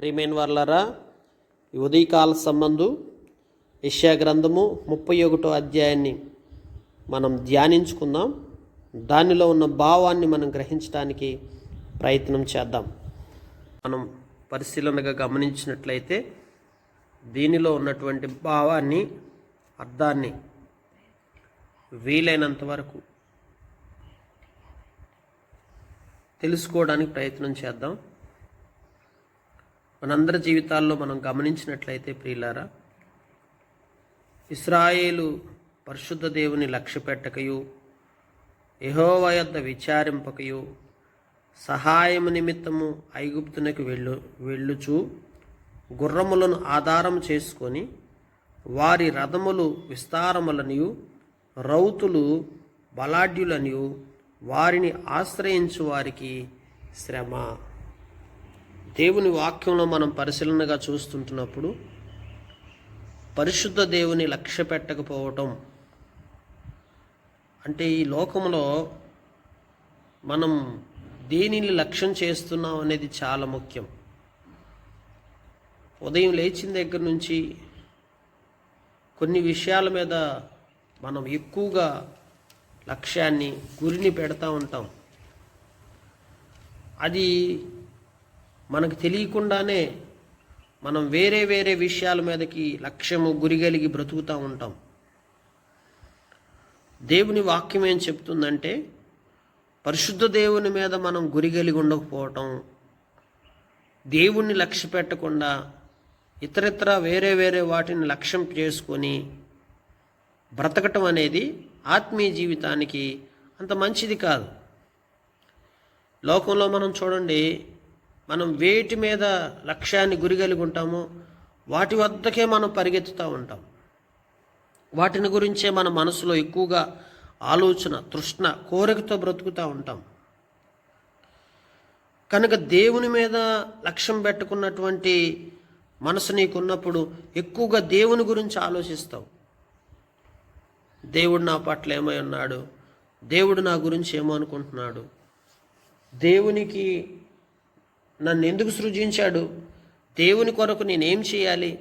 ప్రియమైన వర్లరా ఉదయకాల సంబంధు యష్యా గ్రంథము ముప్పై ఒకటో అధ్యాయాన్ని మనం ధ్యానించుకుందాం. దానిలో ఉన్న భావాన్ని మనం గ్రహించడానికి ప్రయత్నం చేద్దాం. మనం పరిశీలనగా గమనించినట్లయితే దీనిలో ఉన్నటువంటి భావాన్ని అర్థాన్ని వీలైనంత వరకు తెలుసుకోవడానికి ప్రయత్నం చేద్దాం. మనందరి జీవితాల్లో మనం గమనించినట్లయితే ప్రియులారా ఇస్రాయేలు పరిశుద్ధ దేవుని లక్ష్యపెట్టకయు యహోవయద్ద యొద్ద విచారింపకయు సహాయము నిమిత్తము ఐగుప్తునకు వెళ్ళు వెళ్ళుచు గుర్రములను ఆధారం చేసుకొని వారి రథములు విస్తారములనియు రౌతులు బలాఢ్యులనియు వారిని ఆశ్రయించు వారికి శ్రమ. దేవుని వాక్యంలో మనం పరిశీలనగా చూస్తుంటున్నప్పుడు పరిశుద్ధ దేవుని లక్ష్య పెట్టకపోవటం అంటే ఈ లోకంలో మనం దేనిని లక్ష్యం చేస్తున్నాం అనేది చాలా ముఖ్యం. ఉదయం లేచిన దగ్గర నుంచి కొన్ని విషయాల మీద మనం ఎక్కువగా లక్ష్యాన్ని గురిని పెడతా ఉంటాం. అది మనకు తెలియకుండానే మనం వేరే వేరే విషయాల మీదకి లక్ష్యము గురి కలిగి బ్రతుకుతూ ఉంటాం. దేవుని వాక్యం ఏం చెప్తుందంటే పరిశుద్ధ దేవుని మీద మనం గురి కలిగి ఉండకపోవటం దేవుణ్ణి లక్ష్య పెట్టకుండా ఇతరితర వేరే వేరే వాటిని లక్ష్యం చేసుకొని బ్రతకటం అనేది ఆత్మీయ జీవితానికి అంత మంచిది కాదు. లోకంలో మనం చూడండి మనం వేటి మీద లక్ష్యాన్ని గురి కలిగి ఉంటామో వాటి వద్దకే మనం పరిగెత్తుతూ ఉంటాం. వాటిని గురించే మన మనసులో ఎక్కువగా ఆలోచన తృష్ణ కోరికతో బ్రతుకుతూ ఉంటాం. కనుక దేవుని మీద లక్ష్యం పెట్టుకున్నటువంటి మనసు నీకున్నప్పుడు ఎక్కువగా దేవుని గురించి ఆలోచిస్తావు. దేవుడు నా పట్ల ఏమై ఉన్నాడు? దేవుడు నా గురించి ఏమో అనుకుంటున్నాడు దేవునికి నన్ను ఎందుకు సృజించాడు? దేవుని కొరకు నేనేం చేయాలి?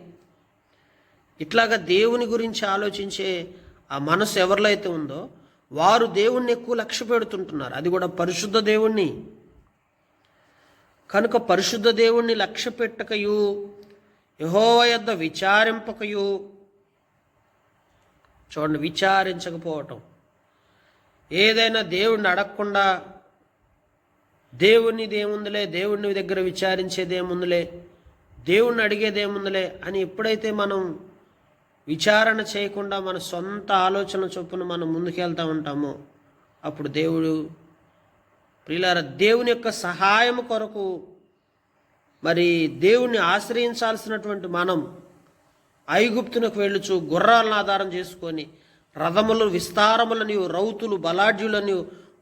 ఇట్లాగా దేవుని గురించి ఆలోచించే ఆ మనసు ఎవరిలో అయితే ఉందో వారు దేవుణ్ణి ఎక్కువ లక్ష్య పెడుతుంటున్నారు. అది కూడా పరిశుద్ధ దేవుణ్ణి. కనుక పరిశుద్ధ దేవుణ్ణి లక్ష్య పెట్టకయు యహోవ యొద్ద విచారింపకయు. చూడండి విచారించకపోవటం. ఏదైనా దేవుణ్ణి అడగకుండా దేవునిది ఏముందిలే దేవుడిని దగ్గర విచారించేది ఏముందిలే దేవుణ్ణి అడిగేది ఏముందిలే అని ఎప్పుడైతే మనం విచారణ చేయకుండా మన సొంత ఆలోచన చొప్పున మనం ముందుకెళ్తూ ఉంటామో అప్పుడు దేవుడు ప్రియులార దేవుని యొక్క సహాయం కొరకు మరి దేవుణ్ణి ఆశ్రయించాల్సినటువంటి మనం ఐగుప్తునకు వెళ్ళుచు గుర్రాలను ఆధారం చేసుకొని రథములు విస్తారములని రౌతులు బలాఢ్యులని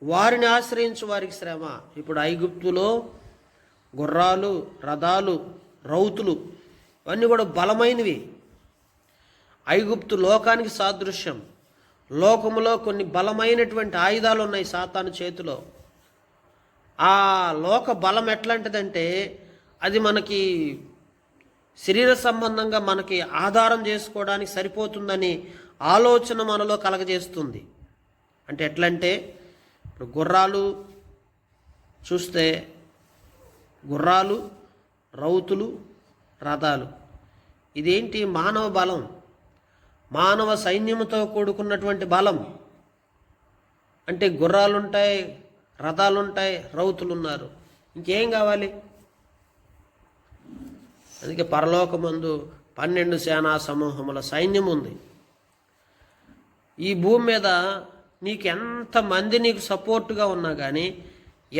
వారిని ఆశ్రయించు వారికి శ్రమ. ఇప్పుడు ఐగుప్తులో గుర్రాలు రథాలు రౌతులు ఇవన్నీ కూడా బలమైనవి. ఐగుప్తు లోకానికి సాదృశ్యం. లోకములో కొన్ని బలమైనటువంటి ఆయుధాలు ఉన్నాయి సాతాను చేతిలో. ఆ లోక బలం ఎట్లాంటిదంటే అది మనకి శరీర సంబంధంగా మనకి ఆధారం చేసుకోవడానికి సరిపోతుందని ఆలోచన మనలో కలగజేస్తుంది. అంటే ఎట్లంటే ఇప్పుడు గుర్రాలు చూస్తే గుర్రాలు రౌతులు రథాలు. ఇదేంటి మానవ బలం? మానవ సైన్యముతో కూడుకున్నటువంటి బలం. అంటే గుర్రాలుంటాయి రథాలుంటాయి రౌతులు ఉన్నారు ఇంకేం కావాలి? అందుకే పరలోకమందు పన్నెండు సేనా సమూహముల సైన్యం ఉంది ఈ భూమి మీద నీకు ఎంతమంది నీకు సపోర్టుగా ఉన్నా కానీ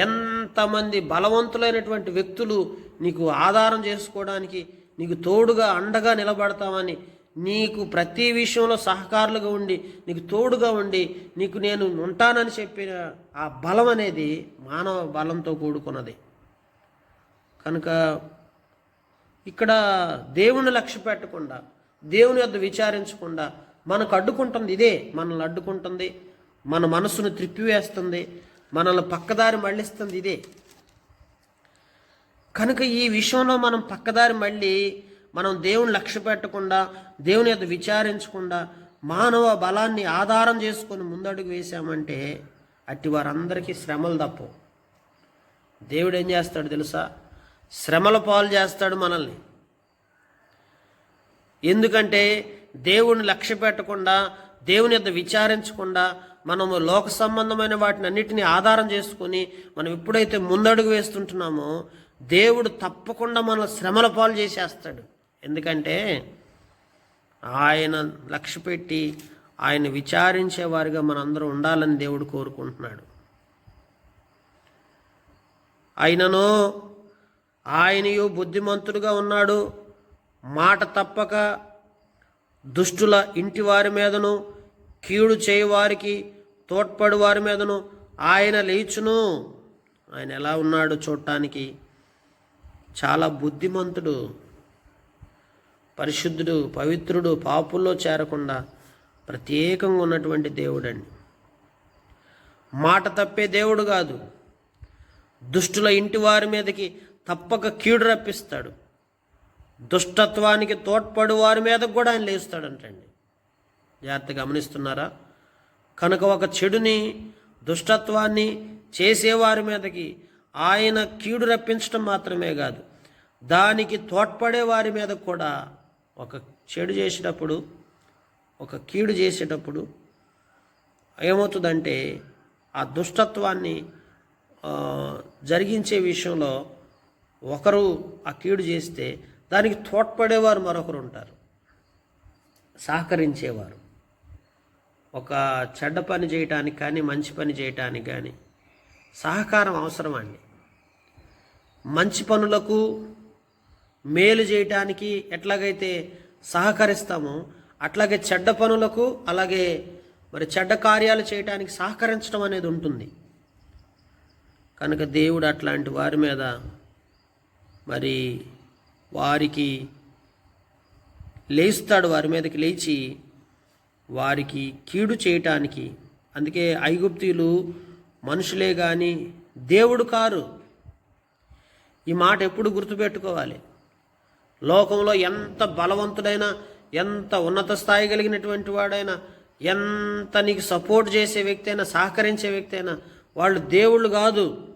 ఎంతమంది బలవంతులైనటువంటి వ్యక్తులు నీకు ఆధారం చేసుకోవడానికి నీకు తోడుగా అండగా నిలబడతామని నీకు ప్రతి విషయంలో సహకారులుగా ఉండి నీకు తోడుగా ఉండి నీకు నేను ఉంటానని చెప్పిన ఆ బలం అనేది మానవ బలంతో కూడుకున్నది. కనుక ఇక్కడ దేవుని లక్ష్య పెట్టకుండా దేవుని వద్ద విచారించకుండా మనకు అడ్డుకుంటుంది ఇదే మనల్ని అడ్డుకుంటుంది. మన మనసును త్రిప్పివేస్తుంది మనల్ని పక్కదారి మళ్ళిస్తుంది ఇదే. కనుక ఈ విషయంలో మనం పక్కదారి మళ్ళీ మనం దేవుని లక్ష్య పెట్టకుండా దేవుని యొక్క విచారించకుండా మానవ బలాన్ని ఆధారం చేసుకొని ముందడుగు వేశామంటే అట్టి వారందరికీ శ్రమలు తప్పవు దేవుడు ఏం చేస్తాడు తెలుసా? శ్రమల పాలు చేస్తాడు మనల్ని. ఎందుకంటే దేవుని లక్ష్య పెట్టకుండా దేవుని యొక్క విచారించకుండా మనము లోక సంబంధమైన వాటిని అన్నిటినీ ఆధారం చేసుకొని మనం ఎప్పుడైతే ముందడుగు వేస్తుంటున్నామో దేవుడు తప్పకుండా మన శ్రమల పాలు చేసేస్తాడు. ఎందుకంటే ఆయన లక్ష్య పెట్టి ఆయన విచారించేవారిగా మనందరూ ఉండాలని దేవుడు కోరుకుంటున్నాడు. అయినను ఆయనయు బుద్ధిమంతుడుగా ఉన్నాడు. మాట తప్పక దుష్టుల ఇంటి వారి మీదను కీడు చేయవారికి తోడ్పడు వారి మీదను ఆయన లేచును. ఆయన ఎలా ఉన్నాడు చూడటానికి చాలా బుద్ధిమంతుడు పరిశుద్ధుడు పవిత్రుడు పాపుల్లో చేరకుండా ప్రత్యేకంగా ఉన్నటువంటి దేవుడండి. మాట తప్పే దేవుడు కాదు. దుష్టుల ఇంటి వారి మీదకి తప్పక కీడు రప్పిస్తాడు. దుష్టత్వానికి తోడ్పడు వారి మీద కూడా ఆయన లేస్తాడంటండి. జాగ్రత్త గమనిస్తున్నారా? కనుక ఒక చెడుని దుష్టత్వాన్ని చేసేవారి మీదకి ఆయన కీడు రప్పించడం మాత్రమే కాదు దానికి తోడ్పడే వారి మీద కూడా ఒక చెడు చేసేటప్పుడు ఒక కీడు చేసేటప్పుడు ఏమవుతుందంటే ఆ దుష్టత్వాన్ని జరిగించే విషయంలో ఒకరు ఆ కీడు చేస్తే దానికి తోడ్పడేవారు మరొకరు ఉంటారు సహకరించేవారు. ఒక చెడ్డ పని చేయటానికి కానీ మంచి పని చేయటానికి కానీ సహకారం అవసరం అండి. మంచి పనులకు మేలు చేయటానికి ఎట్లాగైతే సహకరిస్తామో అట్లాగే చెడ్డ పనులకు అలాగే మరి చెడ్డ కార్యాలు చేయటానికి సహకరించడం అనేది ఉంటుంది. కనుక దేవుడు అట్లాంటి వారి మీద మరి వారికి లేస్తాడు వారి మీదకి లేచి వారికి కీడు చేయటానికి. అందుకే ఐగుప్తీయులు మనుషులే కానీ దేవుడు కారు. ఈ మాట ఎప్పుడు గుర్తుపెట్టుకోవాలి? లోకంలో ఎంత బలవంతుడైనా ఎంత ఉన్నత స్థాయి కలిగినటువంటి వాడైనా ఎంత నీకు సపోర్ట్ చేసే వ్యక్తి అయినా సహకరించే వ్యక్తి అయినా వాళ్ళు దేవుళ్ళు కాదు.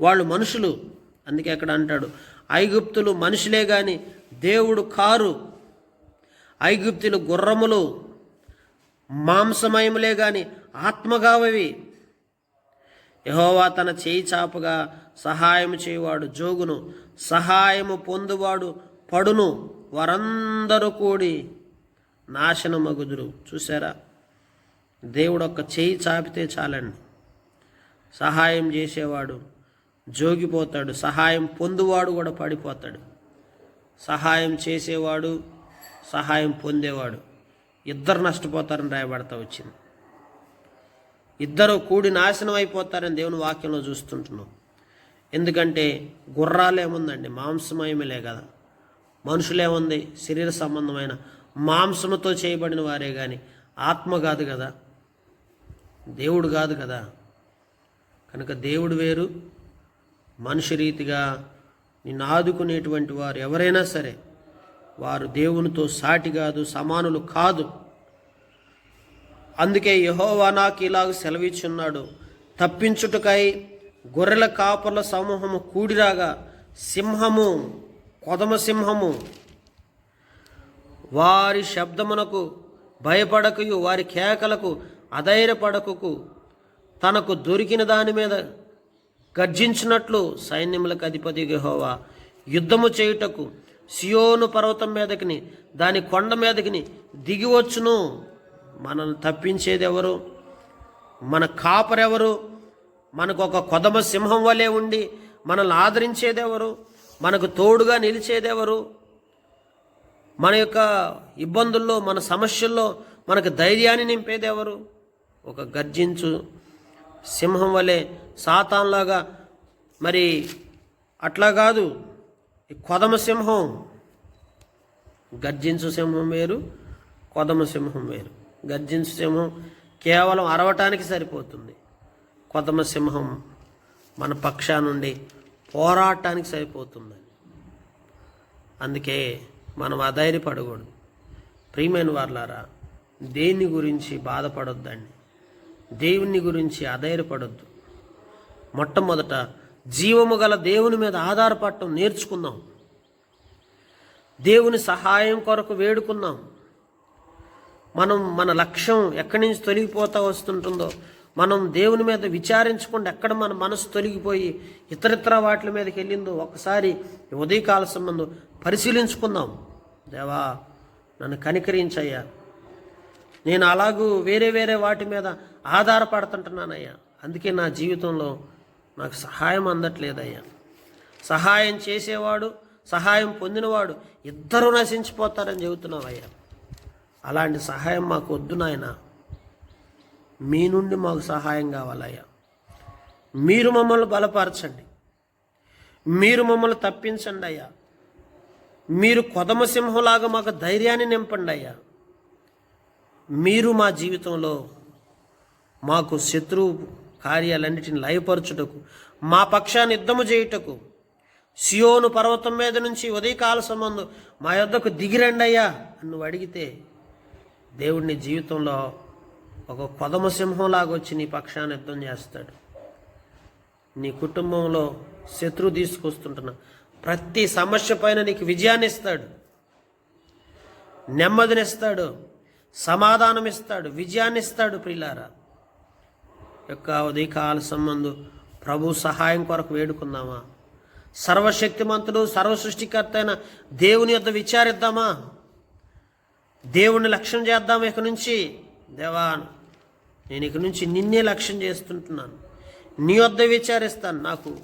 వాళ్ళు మనుషులు. అందుకే అక్కడ అంటాడు ఐగుప్తులు మనుషులే కానీ దేవుడు కారు. ఐగుప్తులు గుర్రములు మాంసమయములే గాని ఆత్మగావవి. యహోవా తన చేయి చాపగా సహాయం చేయవాడు జోగును సహాయము పొందువాడు పడును వారందరూ కూడి నాశనమగుదురు. చూసారా దేవుడు ఒక్క చేయి చాపితే చాలండి. సహాయం చేసేవాడు జోగిపోతాడు సహాయం పొందువాడు కూడా పడిపోతాడు. సహాయం చేసేవాడు సహాయం పొందేవాడు. ఇద్దరు నష్టపోతారని రాయబడతా వచ్చింది. ఇద్దరు కూడి నాశనం అయిపోతారని దేవుని వాక్యంలో చూస్తుంటున్నాం. ఎందుకంటే గుర్రాలు ఏముందండి? కదా. మనుషులేముంది శరీర సంబంధమైన మాంసముతో చేయబడిన వారే కానీ ఆత్మ కాదు కదా. దేవుడు కాదు కదా. కనుక దేవుడు వేరు. మనిషి రీతిగా నిన్ను ఆదుకునేటువంటి వారు ఎవరైనా సరే వారు దేవునితో సాటి కాదు సమానులు కాదు. అందుకే యహోవా నాకు ఇలాగ సెలవిచ్చున్నాడు. తప్పించుటకై గొర్రెల కాపర్ల సమూహము కూడిరాగా సింహము కొదమ సింహము. వారి శబ్దమునకు భయపడకయు వారి కేకలకు అధైర్యపడకకు తనకు దొరికిన దాని మీద గర్జించినట్లు సైన్యములకు అధిపతి గహోవా యుద్ధము చేయుటకు సియోను పర్వతం మీదకిని దాని కొండ మీదకిని దిగివచ్చును మనల్ని తప్పించేది ఎవరు మన కాపరెవరు? మనకు ఒక కొదమ సింహం వలె ఉండి మనల్ని ఆదరించేదెవరు? మనకు తోడుగా నిలిచేదెవరు? మన యొక్క ఇబ్బందుల్లో మన సమస్యల్లో మనకు ధైర్యాన్ని నింపేదెవరు? ఒక గర్జించు సింహం వలె సాతాన్లాగా మరి అట్లా కాదు. ఈ కొదమ సింహం గర్జించు సింహం వేరు కొదమ సింహం వేరు. గర్జించు సింహం కేవలం అరవటానికి సరిపోతుంది. కొదమ సింహం మన పక్షా నుండి పోరాటానికి సరిపోతుందని అందుకే మనం అధైర్యపడకూడదు. ప్రియమైన వాళ్ళారా దేని గురించి బాధపడొద్దండి? దేవుని గురించి అధైర్యపడొద్దు. మొట్టమొదట జీవము గల దేవుని మీద ఆధారపడటం నేర్చుకుందాం. దేవుని సహాయం కొరకు వేడుకుందాం. మనం మన లక్ష్యం ఎక్కడి నుంచి తొలగిపోతా వస్తుంటుందో మనం దేవుని మీద విచారించకుండా ఎక్కడ మన మనసు తొలగిపోయి ఇతరితర వాటి మీదకి వెళ్ళిందో ఒకసారి ఉదయకాల సంబంధం పరిశీలించుకుందాం. దేవా నన్ను కనికరించయ్యా. నేను అలాగూ వేరే వేరే వాటి మీద ఆధారపడుతుంటున్నానయ్యా. అందుకే నా జీవితంలో నాకు సహాయం అందట్లేదయ్యా. సహాయం చేసేవాడు సహాయం పొందినవాడు ఇద్దరు నశించిపోతారని చెబుతున్నావయ్యా. అలాంటి సహాయం మాకు వద్దు నాయన. మీ నుండి మాకు సహాయం కావాలయ్యా. మీరు మమ్మల్ని బలపరచండి. మీరు మమ్మల్ని తప్పించండి అయ్యా. మీరు కొదమసింహంలాగా మాకు ధైర్యాన్ని నింపండి అయ్యా. మీరు మా జీవితంలో మాకు శత్రువు కార్యాలన్నిటిని లయపరచుటకు మా పక్షాన్ని యుద్ధము చేయుటకు. సియోను పర్వతం మీద నుంచి ఉదయకాల సంబంధం మా యొద్దకు దిగిరండయ్యా అని నువ్వు అడిగితే దేవుడిని జీవితంలో ఒక కొదమ సింహంలాగా వచ్చి నీ పక్షాన్ని యుద్ధం చేస్తాడు. నీ కుటుంబంలో శత్రువు తీసుకొస్తుంటున్న ప్రతి సమస్య పైన నీకు విజయాన్ని ఇస్తాడు. నెమ్మదినిస్తాడు. సమాధానం ఇస్తాడు విజయాన్ని ఇస్తాడు ప్రిలారా యొక్క ఉదయకాల సంబంధం ప్రభు సహాయం కొరకు వేడుకుందామా? సర్వశక్తిమంతుడు సర్వసృష్టికర్త అయిన దేవుని యొక్క విచారిద్దామా? దేవుణ్ణి లక్ష్యం చేద్దాం ఇక నుంచి? దేవా నేను ఇక నుంచి నిన్నే లక్ష్యం చేస్తుంటున్నాను. నీ వద్ద విచారిస్తాను. నాకు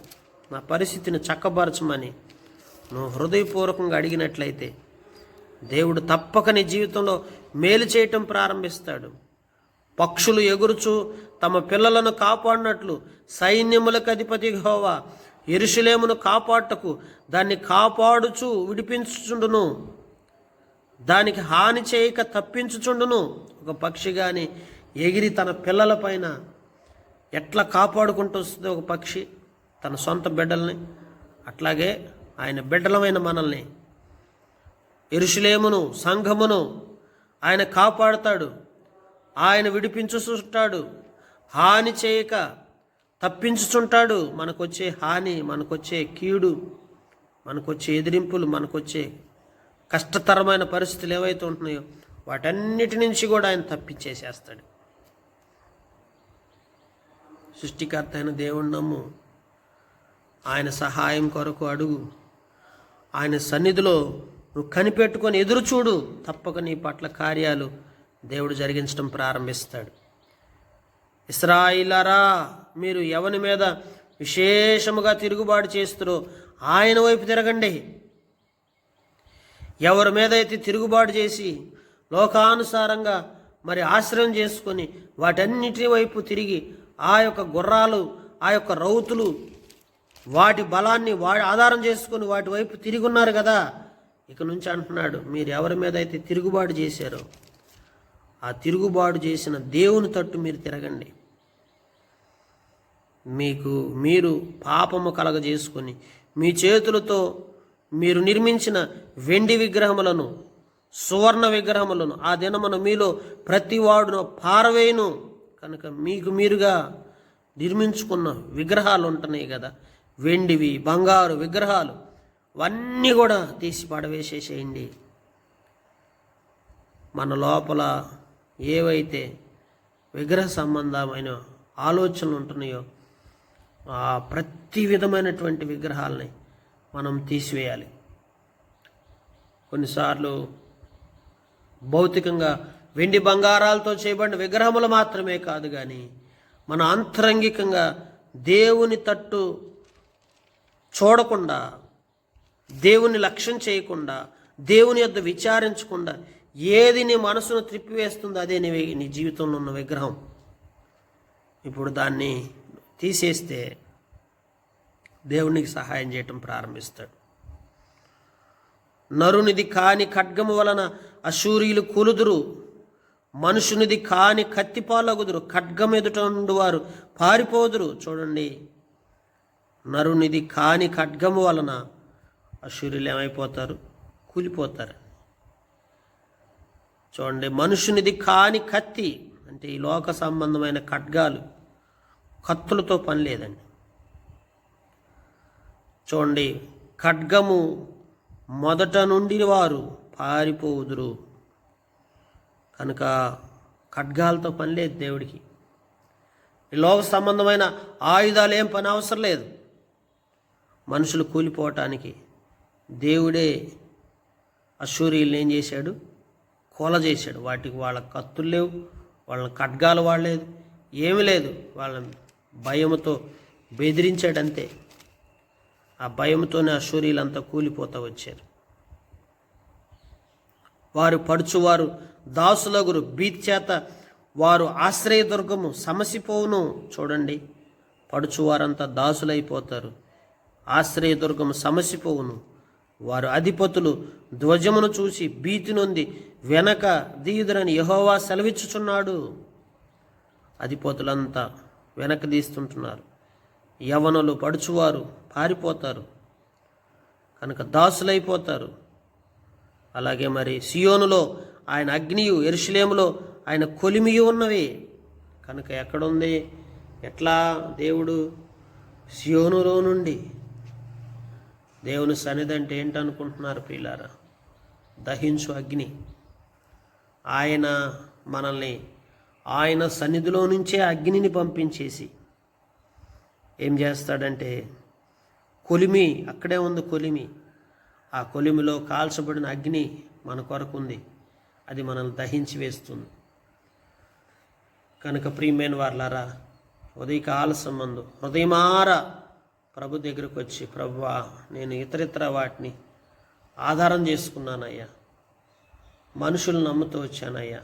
నా పరిస్థితిని చక్కబరచమని నువ్వు హృదయపూర్వకంగా అడిగినట్లయితే దేవుడు తప్పక నీ జీవితంలో మేలు చేయటం ప్రారంభిస్తాడు. పక్షులు ఎగురుచు తమ పిల్లలను కాపాడినట్లు సైన్యములకు అధిపతి హోవా ఎరుషులేమును కాపాడటకు దాన్ని కాపాడుచు విడిపించుచుండును. దానికి హాని చేయక తప్పించుచుండును. ఒక పక్షి కానీ ఎగిరి తన పిల్లల పైన ఎట్లా కాపాడుకుంటూ వస్తుంది ఒక పక్షి? తన సొంత బిడ్డల్ని అట్లాగే ఆయన బిడ్డలమైన మనల్ని. ఎరుషులేమును సంఘమును ఆయన కాపాడుతాడు. ఆయన విడిపించుచుంటాడు. హాని చేయక తప్పించుచుంటాడు. మనకొచ్చే హాని మనకొచ్చే కీడు మనకొచ్చే ఎదిరింపులు మనకొచ్చే కష్టతరమైన పరిస్థితులు ఏవైతే ఉంటున్నాయో వాటన్నిటి నుంచి కూడా ఆయన తప్పించేసేస్తాడు. సృష్టికర్త అయిన దేవుడు నమ్ము. ఆయన సహాయం కొరకు అడుగు. ఆయన సన్నిధిలో నువ్వు కనిపెట్టుకొని ఎదురు చూడు తప్పక నీ పట్ల కార్యాలు దేవుడు జరిగించడం ప్రారంభిస్తాడు. ఇస్రాయిలరా మీరు ఎవని మీద విశేషముగా తిరుగుబాటు చేస్తారో ఆయన వైపు తిరగండి. ఎవరి మీద అయితే తిరుగుబాటు చేసి లోకానుసారంగా మరి ఆశ్రయం చేసుకొని వాటన్నిటి వైపు తిరిగి ఆ యొక్క గుర్రాలు ఆ యొక్క రౌతులు వాటి బలాన్ని వా ఆధారం చేసుకొని వాటి వైపు తిరిగి ఉన్నారు కదా. ఇక నుంచి అంటున్నాడు మీరు ఎవరి మీద అయితే తిరుగుబాటు చేశారో ఆ తిరుగుబాటు చేసిన దేవుని తట్టు మీరు తిరగండి. మీకు మీరు పాపము కలగజేసుకొని మీ చేతులతో మీరు నిర్మించిన వెండి విగ్రహములను సువర్ణ విగ్రహములను ఆ దినమున మీలో ప్రతివాడును పారవేయును. కనుక మీకు మీరుగా నిర్మించుకున్న విగ్రహాలు ఉంటున్నాయి కదా. వెండివి బంగారు విగ్రహాలు అవన్నీ కూడా తీసి పడవేసేసేయండి. మన లోపల ఏవైతే విగ్రహ సంబంధమైన ఆలోచనలు ఉంటున్నాయో ఆ ప్రతి విధమైనటువంటి విగ్రహాలని మనం తీసివేయాలి. కొన్నిసార్లు భౌతికంగా వెండి బంగారాలతో చేయబడిన విగ్రహములు మాత్రమే కాదు కానీ మన అంతరంగికంగా దేవుని తట్టు చూడకుండా దేవుని లక్ష్యం చేయకుండా దేవుని యొద్ద విచారించకుండా ఏది నీ మనసును త్రిప్పివేస్తుందో అదే నీ నీ జీవితంలో ఉన్న విగ్రహం. ఇప్పుడు దాన్ని తీసేస్తే దేవునికి సహాయం చేయటం ప్రారంభిస్తాడు. నరునిది కాని ఖడ్గము వలన అశూరియులు కూలుదురు. మనుషునిది కాని కత్తిపాలగుదురు. ఖడ్గం ఎదుట నుండి వారు పారిపోదురు. చూడండి. నరునిది కాని ఖడ్గము వలన అశూరులు ఏమైపోతారు? కూలిపోతారు. చూడండి మనుషునిది కాని కత్తి అంటే ఈ లోక సంబంధమైన ఖడ్గాలు కత్తులతో పని లేదండి. చూడండి ఖడ్గము మొదట నుండి వారు పారిపోవుదురు కనుక ఖడ్గాలతో పని లేదు దేవుడికి. ఈ లోక సంబంధమైన ఆయుధాలు ఏం పని అవసరం లేదు. మనుషులు కూలిపోవటానికి దేవుడే అశూరియుల్ని ఏం చేశాడు? కూల చేశాడు. వాటికి వాళ్ళ కత్తులు లేవు వాళ్ళ ఖడ్గాలు వాడలేదు ఏమీ లేదు. వాళ్ళని భయముతో బెదిరించాడంతే. ఆ భయంతోనే అశూరియులంతా కూలిపోతూ వచ్చారు. వారు పడుచువారు దాసులగురు బీత్ చేత వారు ఆశ్రయదుర్గము సమసిపోవును చూడండి. పడుచువారంతా దాసులైపోతారు. ఆశ్రయదుర్గము సమసిపోవును. వారు అధిపతులు ధ్వజమును చూసి భీతి నొంది వెనక దీయుదరని యహోవా సెలవిచ్చుచున్నాడు. అధిపతులంతా వెనక తీస్తుంటున్నారు. యవనులు పడుచువారు పారిపోతారు. కనుక దాసులైపోతారు. అలాగే మరి సియోనులో ఆయన అగ్నియు ఎరుషులేములో ఆయన కొలిమియు ఉన్నవి. కనుక ఎక్కడుంది? ఎట్లా? దేవుడు సియోనులో నుండి దేవుని సన్నిధి అంటే ఏంటనుకుంటున్నారు పిల్లారా దహించు అగ్ని. ఆయన మనల్ని ఆయన సన్నిధిలో నుంచే అగ్నిని పంపించేసి ఏం చేస్తాడంటే కొలిమి అక్కడే ఉంది కొలిమి. ఆ కొలిమిలో కాల్చబడిన అగ్ని మన కొరకు ఉంది. అది మనల్ని దహించి వేస్తుంది. కనుక ప్రియమైన వాళ్ళారా ఉదయకాల సంబంధం హృదయమార ప్రభు దగ్గరకు వచ్చి ప్రభువా నేను ఇతరితర వాటిని ఆధారం చేసుకున్నానయ్యా. మనుషులు నమ్ముతూ వచ్చానయ్యా.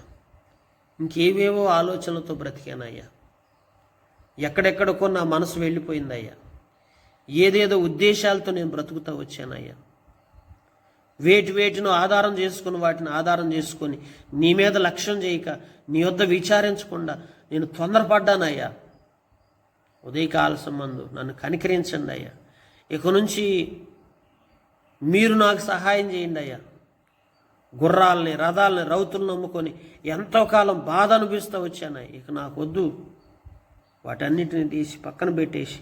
ఇంకేవేవో ఆలోచనలతో బ్రతికానయ్యా. ఎక్కడెక్కడికో నా మనసు వెళ్ళిపోయిందయ్యా. ఏదేదో ఉద్దేశాలతో నేను బ్రతుకుతూ వచ్చానయ్యా. వేటి వేటిను ఆధారం చేసుకుని వాటిని ఆధారం చేసుకొని నీ మీద లక్ష్యం చేయక నీ వద్ద విచారించకుండా నేను తొందరపడ్డానయ్యా. ఉదయకాల సంబంధం. నన్ను కనికరించండి అయ్యా. ఇక నుంచి మీరు నాకు సహాయం చేయండి అయ్యా. గుర్రాలని రథాలని రౌతులను నమ్ముకొని ఎంతో కాలం బాధ అనిపిస్తూ వచ్చాను ఇక నాకు వద్దు. వాటన్నిటిని తీసి పక్కన పెట్టేసి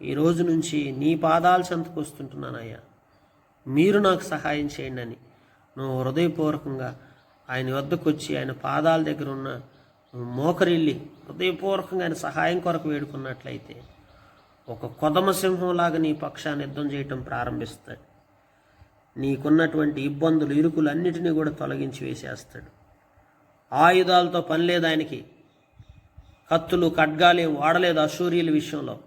ఈ రోజు నుంచి నీ పాదాల చెంతకు వస్తుంటున్నానయ్యా మీరు నాకు సహాయం చేయండి అని నువ్వు హృదయపూర్వకంగా ఆయన వద్దకు వచ్చి ఆయన పాదాల దగ్గర ఉన్న మోకరిల్లి హృదయపూర్వకంగా ఆయన సహాయం కొరకు వేడుకున్నట్లయితే ఒక కొదమ సింహంలాగా నీ పక్షాన్ని యుద్ధం చేయటం ప్రారంభిస్తాడు. నీకున్నటువంటి ఇబ్బందులు ఇరుకులు అన్నిటినీ కూడా తొలగించి వేసేస్తాడు. ఆయుధాలతో పని లేదు ఆయనకి. కత్తులు ఖడ్గాలేం ఏం వాడలేదు అశూర్యుల విషయంలో.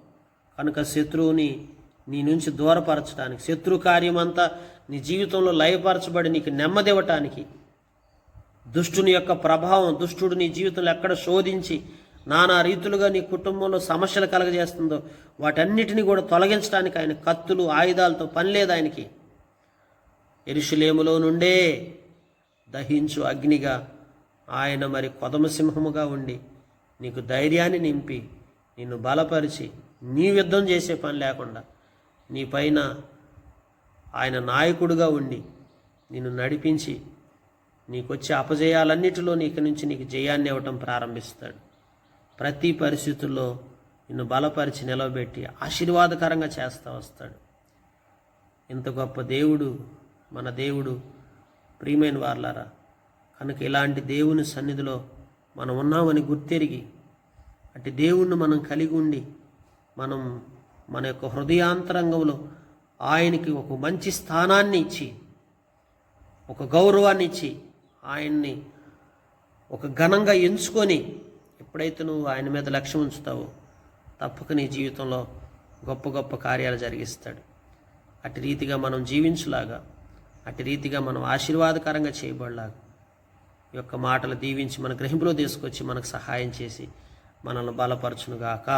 కనుక శత్రువుని నీ నుంచి దూరపరచడానికి శత్రు కార్యమంతా నీ జీవితంలో లయపరచబడి నీకు నెమ్మదివ్వటానికి దుష్టుని యొక్క ప్రభావం దుష్టుడు నీ జీవితంలో ఎక్కడ శోధించి నానా రీతులుగా నీ కుటుంబంలో సమస్యలు కలగజేస్తుందో వాటన్నిటిని కూడా తొలగించడానికి ఆయన కత్తులు ఆయుధాలతో పని లేదు ఆయనకి. ఎరుషులేములో నుండే దహించు అగ్నిగా ఆయన మరి కొదమ సింహముగా ఉండి నీకు ధైర్యాన్ని నింపి నిన్ను బలపరిచి నీ యుద్ధం చేసే పని లేకుండా నీ పైన ఆయన నాయకుడుగా ఉండి నిన్ను నడిపించి నీకొచ్చే అపజయాలన్నిటిలో నీకు నుంచి నీకు జయాన్ని ఇవ్వటం ప్రారంభిస్తాడు. ప్రతి పరిస్థితుల్లో నిన్ను బలపరిచి నిలవబెట్టి ఆశీర్వాదకరంగా చేస్తూ వస్తాడు. ఇంత గొప్ప దేవుడు మన దేవుడు ప్రియమైన వార్లారా కనుక ఇలాంటి దేవుని సన్నిధిలో మనం ఉన్నామని గుర్తెరిగి అటు దేవుణ్ణి మనం కలిగి ఉండి మనం మన యొక్క హృదయాంతరంగంలో ఆయనకి ఒక మంచి స్థానాన్ని ఇచ్చి ఒక గౌరవాన్ని ఇచ్చి ఆయన్ని ఒక ఘనంగా ఎంచుకొని ఎప్పుడైతే నువ్వు ఆయన మీద లక్ష్యం ఉంచుతావో తప్పక నీ జీవితంలో గొప్ప గొప్ప కార్యాలు జరిగిస్తాడు. అటు రీతిగా మనం జీవించులాగా అటు రీతిగా మనం ఆశీర్వాదకరంగా చేయబడలాగా ఈ యొక్క మాటలు దీవించి మన గ్రహింపులో తీసుకొచ్చి మనకు సహాయం చేసి మనల్ని బలపరచునుగాక.